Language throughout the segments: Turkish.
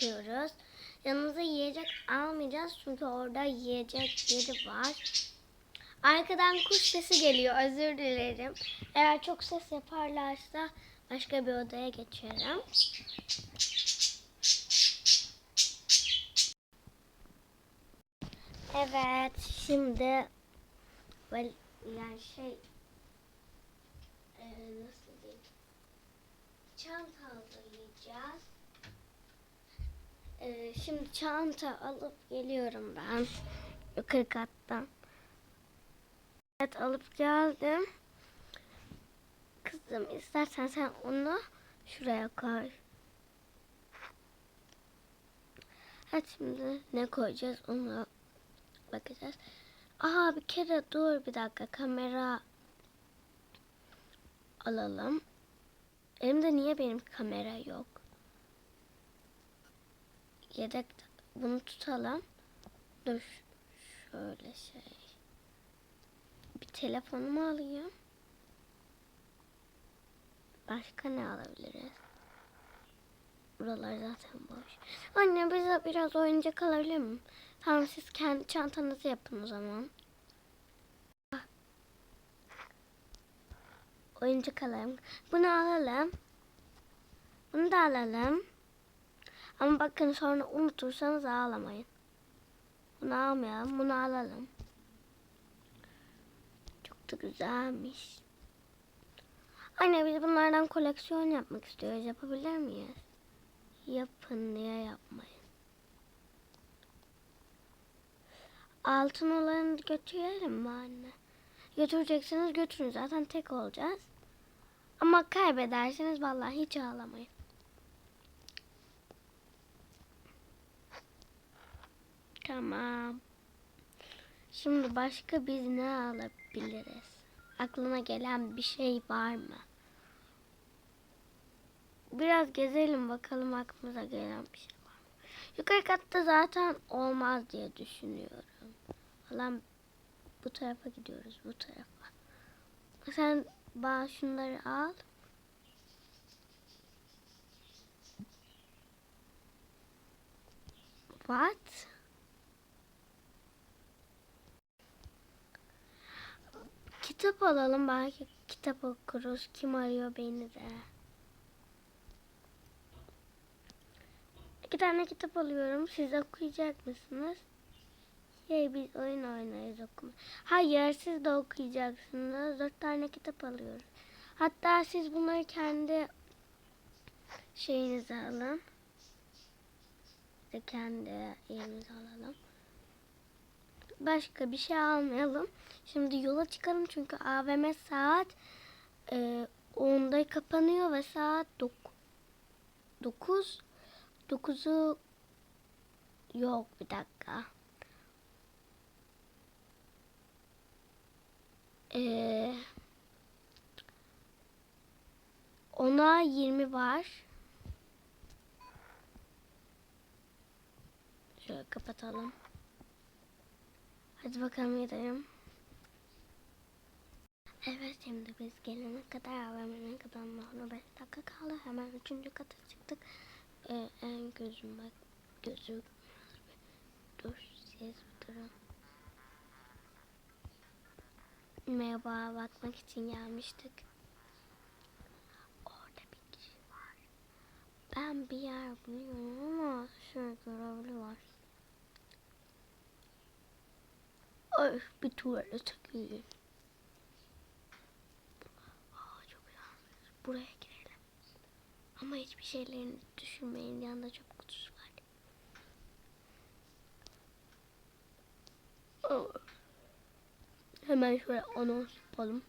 çıkıyoruz. Yanımıza yiyecek almayacağız çünkü orada yiyecek yeri var. Arkadan kuş sesi geliyor. Özür dilerim. Eğer çok ses yaparlarsa başka bir odaya geçerim. Evet, şimdi böyle yani şey e, nasıl diyeyim? Çanta hazırlayacağız. E, şimdi çanta alıp geliyorum ben yukarı kattan. Evet alıp geldim. Kızım istersen sen onu şuraya koy. Evet şimdi ne koyacağız onu bakacağız. Aha bir kere dur bir dakika kamera alalım. Elimde niye benim kamera yok? Yedek bunu tutalım. Dur şöyle şey. Bir telefonumu alayım. Başka ne alabiliriz? Buralar zaten boş. Anne bize biraz oyuncak alabilir mi? Tamam siz kendi çantanızı yapın o zaman. Oyuncak alalım. Bunu alalım. Bunu da alalım. Ama bakın sonra unutursanız ağlamayın. Bunu almayalım. Bunu alalım. Çok da güzelmiş. Anne biz bunlardan koleksiyon yapmak istiyoruz. Yapabilir miyiz? Yapın diye yapmayın. Altın olanı götürelim mi anne? Götüreceksiniz götürün. Zaten tek olacağız. Ama kaybederseniz vallahi hiç ağlamayın. Tamam. Şimdi başka biz ne alabiliriz? Aklına gelen bir şey var mı? Biraz gezelim bakalım aklımıza gelen bir şey var mı? Yukarı katta zaten olmaz diye düşünüyorum. Falan bu tarafa gidiyoruz bu tarafa. Sen bana şunları al. What? Kitap alalım belki kitap okuruz. Kim arıyor beni de. İki tane kitap alıyorum. Siz okuyacak mısınız? Şey biz oyun oynarız okuma. Hayır siz de okuyacaksınız. Dört tane kitap alıyoruz. Hatta siz bunları kendi şeyinize alın. Kendi yerimize alalım. Başka bir şey almayalım. Şimdi yola çıkalım çünkü AVM saat e, 10'da kapanıyor ve saat 9 9'u yok bir dakika. Ee, ona 20 var. Şöyle kapatalım. Hadi bakalım gidelim. Evet şimdi biz gelene kadar AVM'nin kapanmasına 5 dakika kaldı. Hemen 3. kata çıktık. Ee, en gözüme gözü dur siz durun. Merhaba bakmak için gelmiştik. Orada bir kişi var. Ben bir yer buluyorum ama şöyle görevli var. Ay bir tuvalete gireyim. Aa, çok yalnız. Buraya girelim. Ama hiçbir şeylerini düşünmeyin. Yanında çöp kutusu var. Hemen şöyle anons yapalım.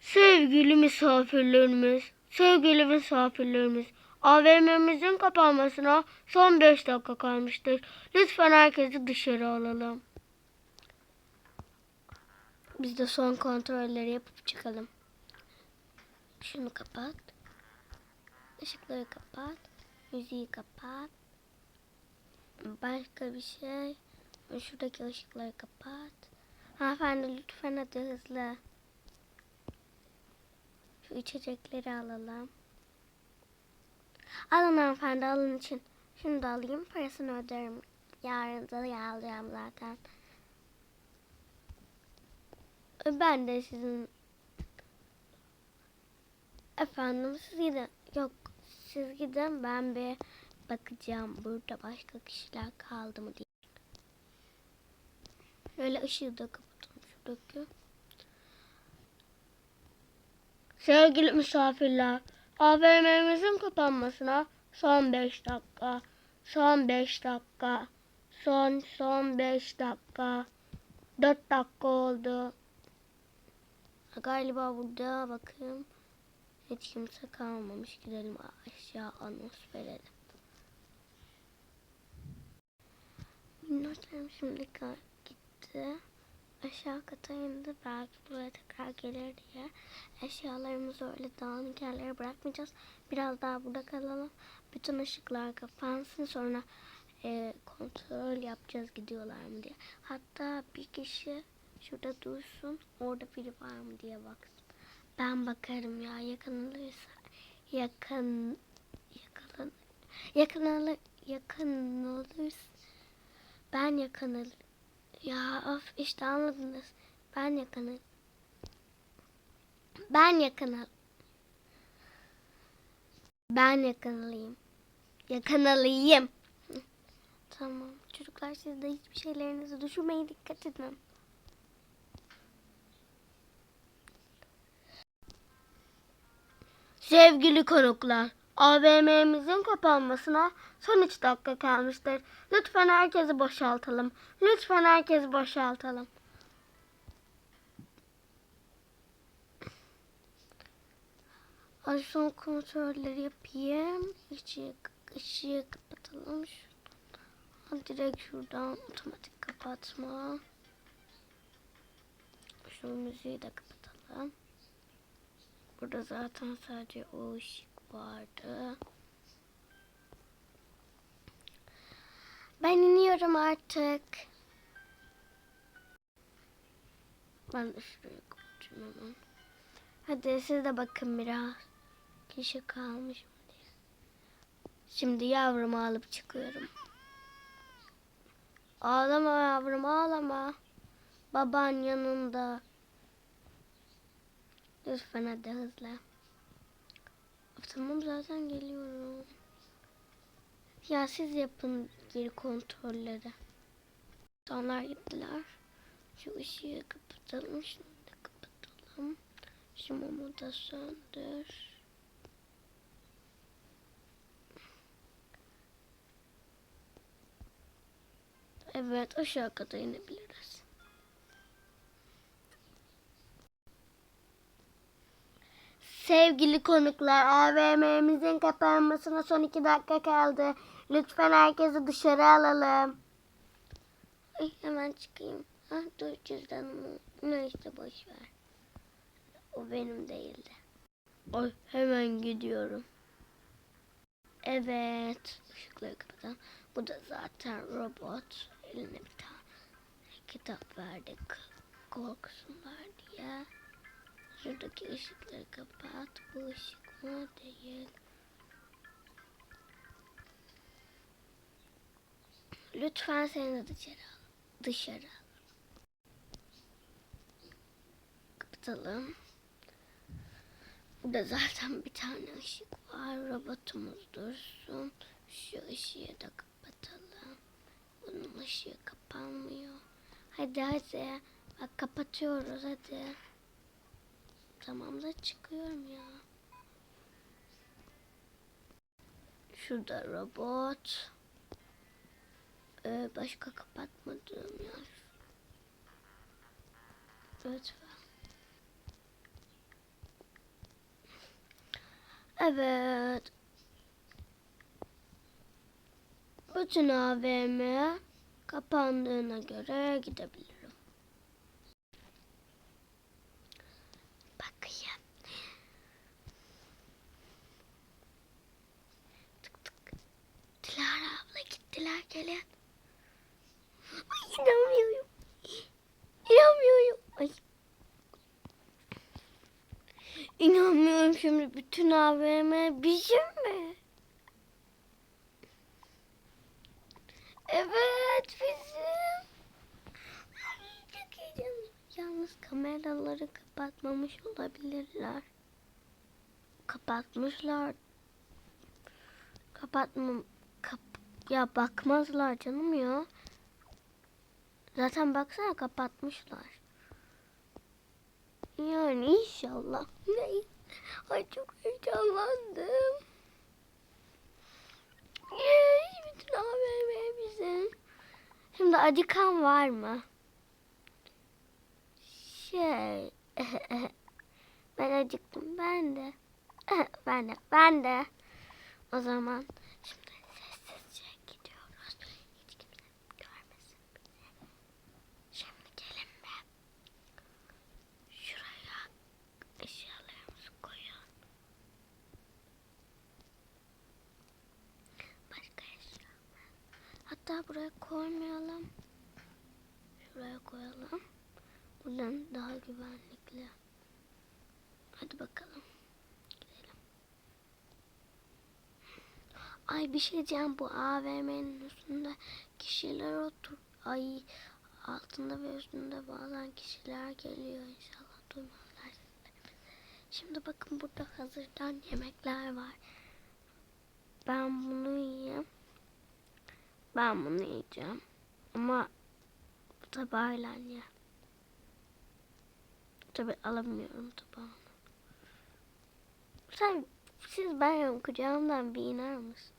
Sevgili misafirlerimiz, sevgili misafirlerimiz, AVM'mizin kapanmasına son 5 dakika kalmıştır. Lütfen herkesi dışarı alalım. Biz de son kontrolleri yapıp çıkalım. Şunu kapat. Işıkları kapat. Müziği kapat. Başka bir şey. Şuradaki ışıkları kapat. Hanımefendi lütfen hadi hızlı. Şu içecekleri alalım. Alın hanımefendi alın için. Şunu da alayım. Parasını öderim. Yarın da alacağım zaten. Ben de sizin efendim siz gidin. Yok siz gidin ben bir bakacağım burada başka kişiler kaldı mı diye. Şöyle ışığı da kapatalım şuradaki. Sevgili misafirler, AVM'mizin kapanmasına son 5 dakika, son 5 dakika, son son 5 dakika, 4 dakika oldu. Galiba burada bakayım hiç kimse kalmamış. Gidelim aşağı verelim. Minnoşlarım şimdi gitti. Aşağı kata indi. Belki buraya tekrar gelir diye. Eşyalarımızı öyle dağınık yerlere bırakmayacağız. Biraz daha burada kalalım. Bütün ışıklar kapansın. Sonra e, kontrol yapacağız gidiyorlar mı diye. Hatta bir kişi şurada dursun. Orada biri var mı diye baksın. Ben bakarım ya yakınılırsa. Yakın yakın yakın yakın olursa ben yakınıl ya of işte anladınız. Ben yakınıl. Ben yakınıl. Ben yakınlıyım. Yakınlıyım. Tamam. Çocuklar siz de hiçbir şeylerinizi düşürmeyin. Dikkat edin. Sevgili konuklar, AVM'mizin kapanmasına son 3 dakika kalmıştır. Lütfen herkesi boşaltalım. Lütfen herkesi boşaltalım. Ay son kontrolleri yapayım. Işığı, ışığı kapatalım. Şuradan. Direkt şuradan otomatik kapatma. Şu müziği de kapatalım. Burada zaten sadece o ışık vardı. Ben iniyorum artık. Ben de şuraya kapatayım hemen. Hadi siz de bakın biraz. Kişi kalmış mı diye. Şimdi yavrumu alıp çıkıyorum. Ağlama yavrum ağlama. Baban yanında. Lütfen hadi hızlı. Tamam zaten geliyorum. Ya siz yapın geri kontrolleri. Onlar gittiler. Şu ışığı kapatalım. Da kapatalım. Şu mumu da söndür. Evet aşağı kata inebiliriz. Sevgili konuklar, AVM'mizin kapanmasına son iki dakika kaldı. Lütfen herkesi dışarı alalım. Ay, hemen çıkayım. Ha, dur cüzdanımı. Neyse boş ver. O benim değildi. Ay, hemen gidiyorum. Evet. Işıkları kapatalım. Bu da zaten robot. Eline bir tane kitap verdik. Korksunlar diye. Şuradaki ışıkları kapat. Bu ışık mı değil. Lütfen seni de dışarı al. Dışarı al. Kapatalım. Burada zaten bir tane ışık var. Robotumuz dursun. Şu ışığı da kapatalım. Bunun ışığı kapanmıyor. Hadi hadi. Bak kapatıyoruz hadi. Tamam da çıkıyorum ya. Şurada robot. Ee, başka kapatmadığım yer. Lütfen. Evet. Bütün AVM kapandığına göre gidebilirim. Bakayım. Tık tık. Dilara abla gittiler gelin. Ay inanmıyorum. İnanmıyorum. Ay. İnanmıyorum şimdi bütün AVM bizim mi? Evet bizim. Çok. Yalnız kameraları kapatmamış olabilirler. Kapatmışlar. Kapatmam. Ya bakmazlar canım ya. Zaten baksana kapatmışlar. Yani inşallah. Ay çok heyecanlandım. Bütün AVM bizim. Şimdi acıkan var mı? Şey. ben acıktım. Ben de. ben de. Ben de. O zaman şimdi sessizce gidiyoruz. Hiç kimse görmesin bizi. Şimdi gelin be. Şuraya eşyalarımızı koyun. Başka eşya mı? Hatta buraya koymayalım. Şuraya koyalım. Buradan daha güvenlikli. Hadi bakalım. Gidelim. Ay bir şey diyeceğim bu AVM'nin üstünde kişiler otur. Ay altında ve üstünde bazen kişiler geliyor inşallah duymazlar. Şimdi bakın burada hazırdan yemekler var. Ben bunu yiyeyim. Ben bunu yiyeceğim. Ama bu tabağıyla ye. Tabi alamıyorum tabağını. Sen, siz benim kucağımdan bir iner misin?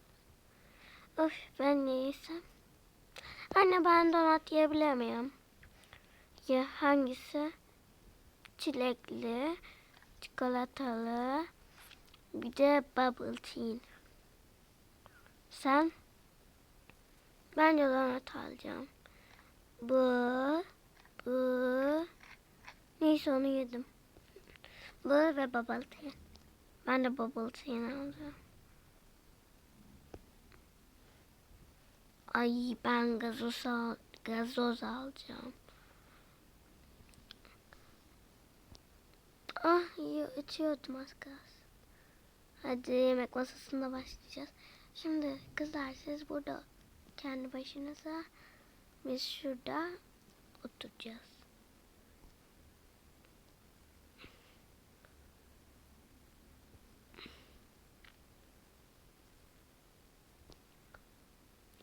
Of ben ne yesem? Anne ben donat yiyebilir? Ya hangisi? Çilekli, çikolatalı, bir de bubble tea. Sen? Ben donat alacağım. Bu, bu, neyse onu yedim. Bu ve bubble tea. Ben de bubble tea alacağım. Ay ben gazoz, al, gazoz alacağım. Ah iyi içiyordum az kalsın. Hadi yemek masasında başlayacağız. Şimdi kızlar siz burada kendi başınıza biz şurada oturacağız.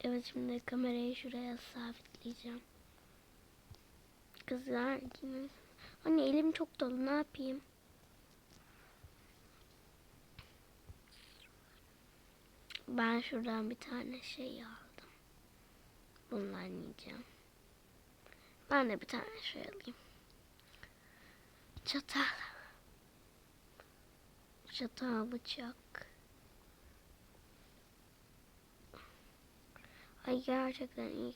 Evet şimdi kamerayı şuraya sabitleyeceğim. Kızlar. Anne elim çok dolu ne yapayım? Ben şuradan bir tane şey aldım. Bundan yiyeceğim. Ben de bir tane şey alayım. Çatal. Çatal bıçak. Ay gerçekten.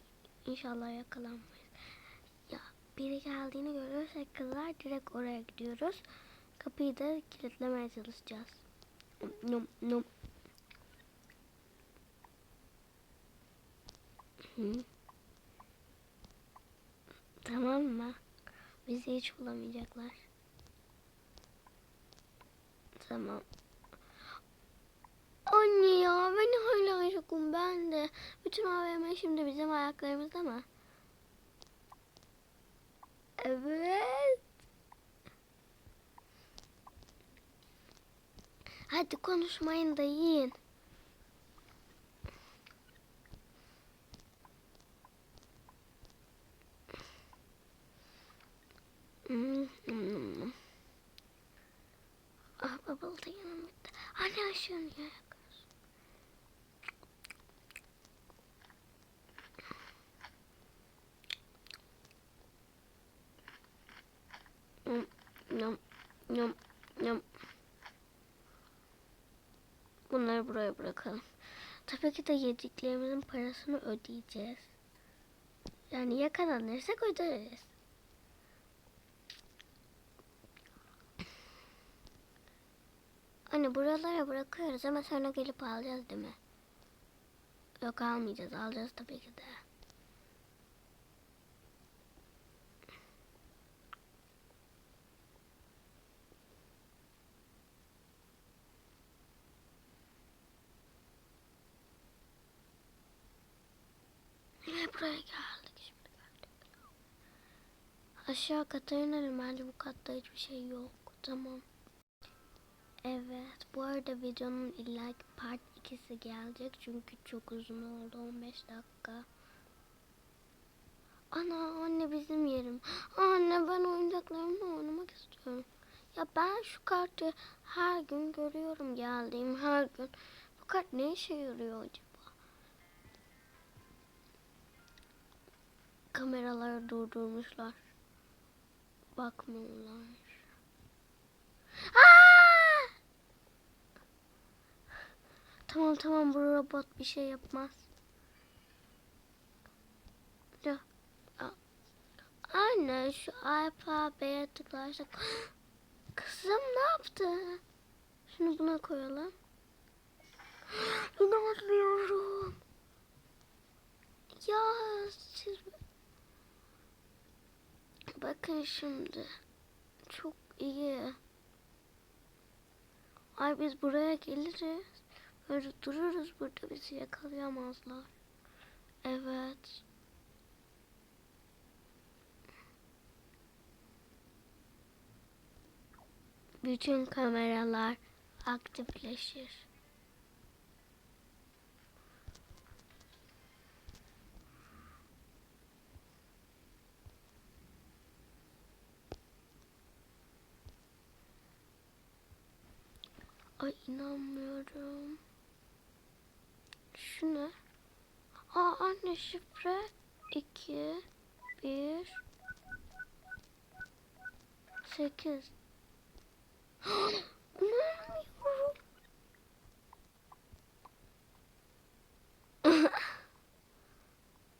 İnşallah yakalanmayız. Ya biri geldiğini görürsek kızlar direkt oraya gidiyoruz. Kapıyı da kilitlemeye çalışacağız. Num num. Tamam mı? Bizi hiç bulamayacaklar. Tamam. Anne ya ben hala yokum ben de. Bütün AVM şimdi bizim ayaklarımızda mı? Evet. Hadi konuşmayın da yiyin. Hmm, hmm, hmm. Ah bubble tea yanım bitti. Anne ışığını yakıyorsun. Yum, yum, yum, yum. Bunları buraya bırakalım. Tabii ki de yediklerimizin parasını ödeyeceğiz. Yani yakalanırsak öderiz. Anne buralara bırakıyoruz ama sonra gelip alacağız değil mi? Yok almayacağız. Alacağız tabii ki de. buraya geldik şimdi geldik. Aşağı kata inelim bence bu katta hiçbir şey yok. Tamam. Evet bu arada videonun illaki part 2'si gelecek çünkü çok uzun oldu 15 dakika. Ana anne bizim yerim. Anne ben oyuncaklarımla oynamak istiyorum. Ya ben şu kartı her gün görüyorum geldiğim her gün. Bu kart ne işe yarıyor acaba? Kameraları durdurmuşlar. Bakmıyorlar. Aa! Tamam tamam bu robot bir şey yapmaz. Anne şu alfabeye tıklarsak. Kızım ne yaptı? Şunu buna koyalım. İnanmıyorum. Ya siz... Bakın şimdi. Çok iyi. Ay biz buraya geliriz. Böyle dururuz burada bizi yakalayamazlar. Evet. Bütün kameralar aktifleşir. Ay inanmıyorum. Şu? Aa anne şifre 2 1 8 İnanmıyorum.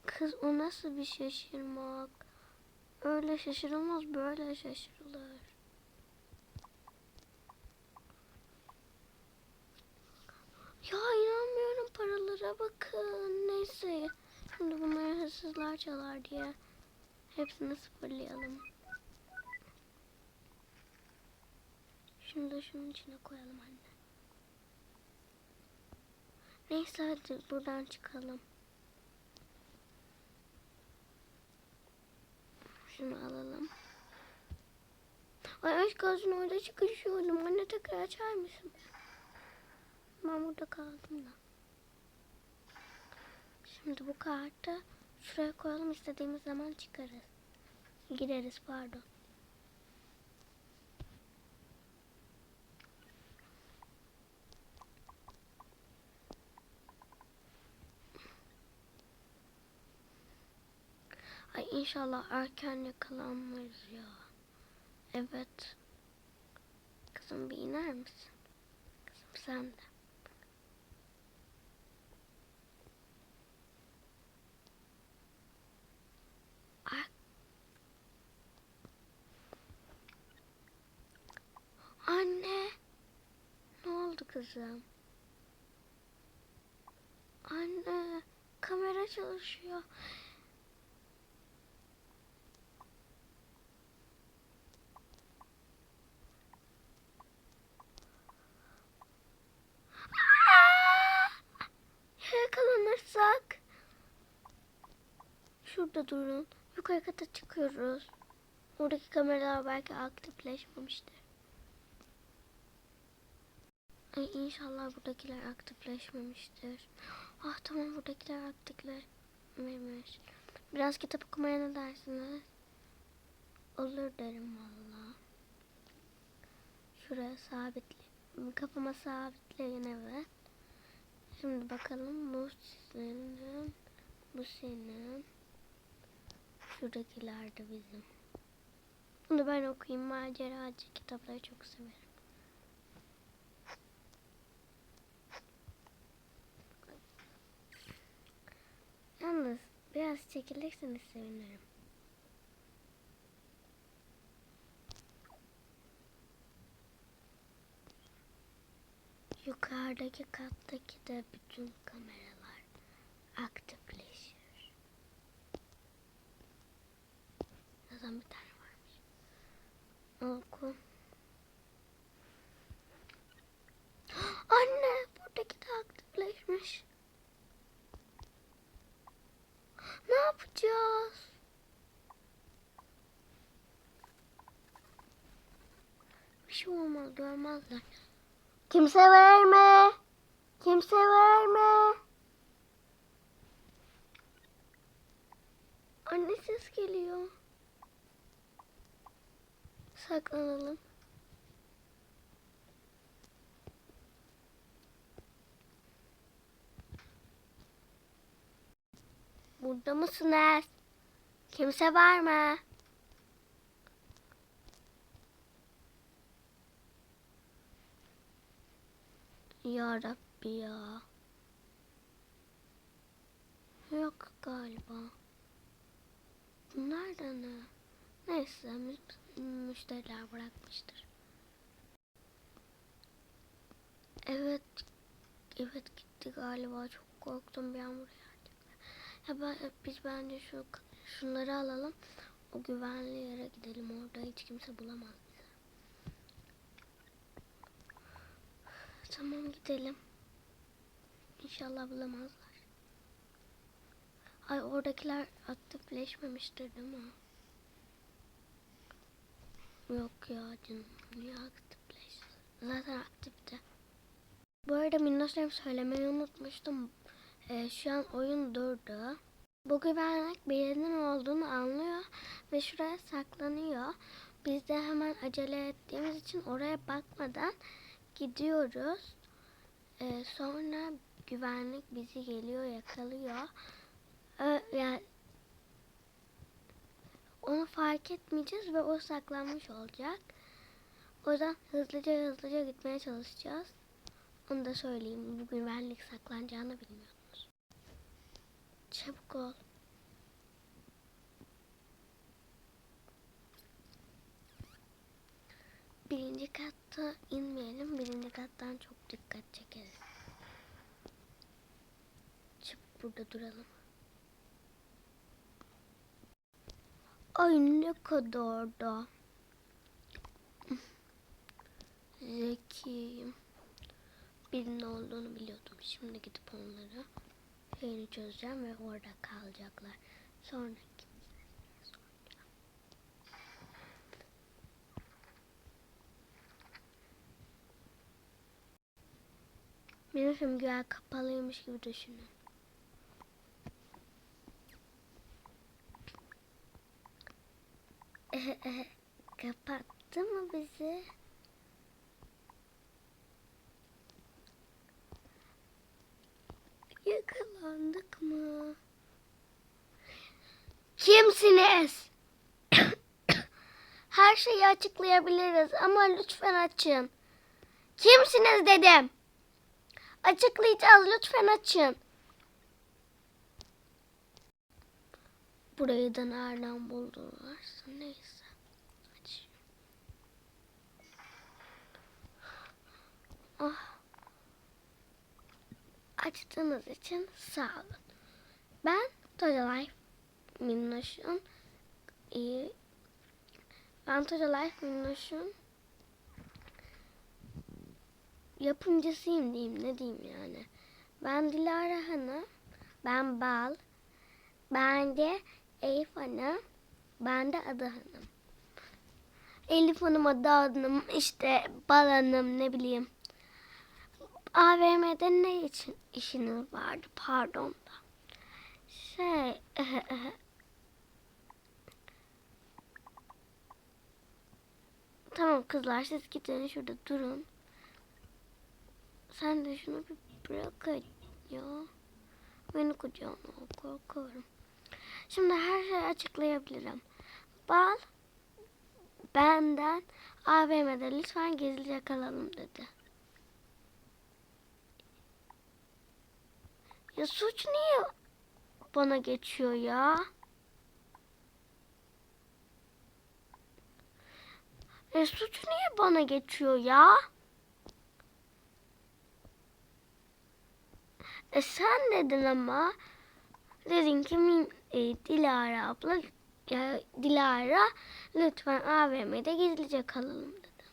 Kız o nasıl bir şaşırmak? Öyle şaşırılmaz böyle şaşırılır. Ya inanmıyorum paralara bakın. Neyse. Şimdi bunları hırsızlar çalar diye. Hepsini sıfırlayalım. Şunu da şunun içine koyalım anne. Neyse hadi buradan çıkalım. Şunu alalım. Ay aşk olsun orada çıkışıyordum. Anne tekrar açar mısın? Ben burada kaldım da. Şimdi bu kartı şuraya koyalım istediğimiz zaman çıkarız. Gireriz pardon. Ay inşallah erken yakalanmayız ya. Evet. Kızım bir iner misin? Kızım sen de. Ay. Anne. Ne oldu kızım? Anne. Kamera çalışıyor. Yakalanırsak. Şurada durun. Yukarı kata çıkıyoruz. Oradaki kameralar belki aktifleşmemiştir. Ay inşallah buradakiler aktifleşmemiştir. Ah tamam buradakiler aktifleşmemiş. Biraz kitap okumaya ne dersiniz? Olur derim valla. Şuraya sabitle. Kafama sabitleyin evet. Şimdi bakalım bu senin, bu senin. Şuradakiler de bizim. Bunu ben okuyayım. Maceracı kitapları çok severim. Yalnız biraz çekilirseniz sevinirim. Yukarıdaki kattaki de bütün kameralar aktifleşir. Zaten bir tane varmış. Oku. Anne buradaki de aktifleşmiş. Ne yap? yapacağız? Bir şey olmaz görmezler. Kimse verme. Kimse verme. Anne ses geliyor. Saklanalım. Burada mısınız? Kimse var mı? Ya Rabbi ya. Yok galiba. Bunlar da ne? Neyse mü- müşteriler bırakmıştır. Evet. Evet gitti galiba. Çok korktum bir an buraya. Ya ben, biz bence şu şunları alalım. O güvenli yere gidelim. Orada hiç kimse bulamaz bizi. Tamam gidelim. İnşallah bulamazlar. Ay oradakiler aktifleşmemiştir değil mi? Yok ya canım. Niye aktifleş? Zaten aktifti. Bu arada minnoşlarım söylemeyi unutmuştum. Ee, şu an oyun durdu. Bu güvenlik birinin olduğunu anlıyor ve şuraya saklanıyor. Biz de hemen acele ettiğimiz için oraya bakmadan gidiyoruz. Ee, sonra güvenlik bizi geliyor yakalıyor. Ee, yani onu fark etmeyeceğiz ve o saklanmış olacak. O yüzden hızlıca hızlıca gitmeye çalışacağız. Onu da söyleyeyim. Bu güvenlik saklanacağını bilmiyordunuz. Çabuk ol. Birinci katta inmeyelim. Birinci kattan çok dikkat çekeriz. Çabuk burada duralım. Ay ne kadar da zekiyim. Birinin olduğunu biliyordum. Şimdi gidip onları şeyini çözeceğim ve orada kalacaklar. Sonra Film güya kapalıymış gibi düşünün. Kapattı mı bizi? Yakalandık mı? Kimsiniz? Her şeyi açıklayabiliriz ama lütfen açın. Kimsiniz dedim. Açıklayacağız lütfen açın. Burayı da nereden buldularsa neyse. Aç. Ah. Açtığınız için sağ olun. Ben Toca Life Minnoş'un ben Toca Life Minnoş'un yapımcısıyım diyeyim ne diyeyim yani. Ben Dilara Hanım, ben Bal, ben de Elif Hanım, ben de Ada Hanım. Elif Hanım, Ada Hanım, işte Bal Hanım ne bileyim. AVM'de ne için işiniz vardı pardon da. Şey Tamam kızlar siz gidin şurada durun. Sen de şunu bir bırak ya. Beni kucağına korkuyorum. Şimdi her şeyi açıklayabilirim. Bal benden AVM'de lütfen gizlice kalalım dedi. Ya suç niye bana geçiyor ya? E suç niye bana geçiyor ya? E sen dedin ama dedin ki min, e, Dilara abla ya Dilara lütfen AVM'de gizlice kalalım dedin.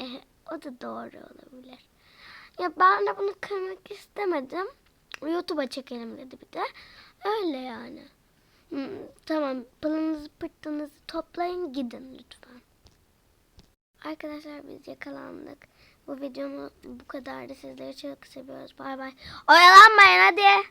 E, o da doğru olabilir. Ya ben de bunu kırmak istemedim. YouTube'a çekelim dedi bir de. Öyle yani. Hmm, tamam pılınızı pırtınızı toplayın gidin lütfen. Arkadaşlar biz yakalandık. Bu videomuz bu kadardı. Sizleri çok seviyoruz. Bay bay. Oyalanmayın hadi.